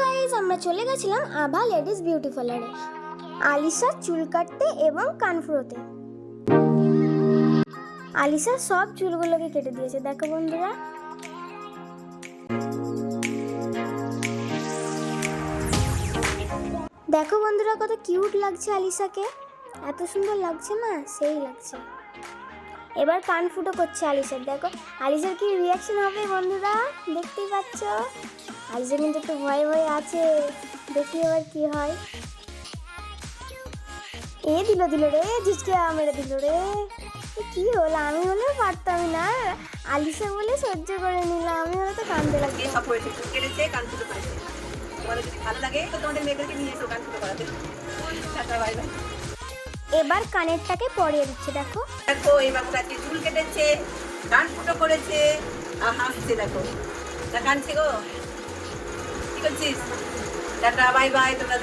Guys আমরা চলে গেছিলাম আভা লেডিস বিউটি পার্লারে। আলিশার চুল কাটতে এবং কান কানফুরোতে আলিশা সব চুলগুলোকে কেটে দিয়েছে, দেখো বন্ধুরা। দেখো বন্ধুরা, কত কিউট লাগছে আলিশাকে। এত সুন্দর লাগছে না? সেই লাগছে। এবার কান ফুটো করছে আলিশার, দেখো। আলিশার কি রিয়াকশন হবে বন্ধুরা? দেখতেই পাচ্ছ? আলিশা কিন্তু একটু ভয় ভয় আছে। দেখি এবার কি হয়। এ দিল দিল রে ঝিচকে মেরে দিল রে। কি হলো? আমি হলে পারতামই না। আলিসা বলে সহ্য করে নিলাম। আমি হলে তো কান্দে কে লাগছে সব করেছে কেটেছে কান ফুটো করেছে তোমাদের যদি ভালো লাগে তো তোমাদের মেয়েদেরকে নিয়ে এসো কান ফুটো করাতে। টাটা বাই বাই এবার কানেরটাকে পরিয়ে দিচ্ছে দেখো। দেখো এই বাবুটা আজকে চুল কেটেছে কান ফুটো করেছে আর হাসছে দেখো। কানছে গো। কি করছিস টাটা বাই বাই তোমরা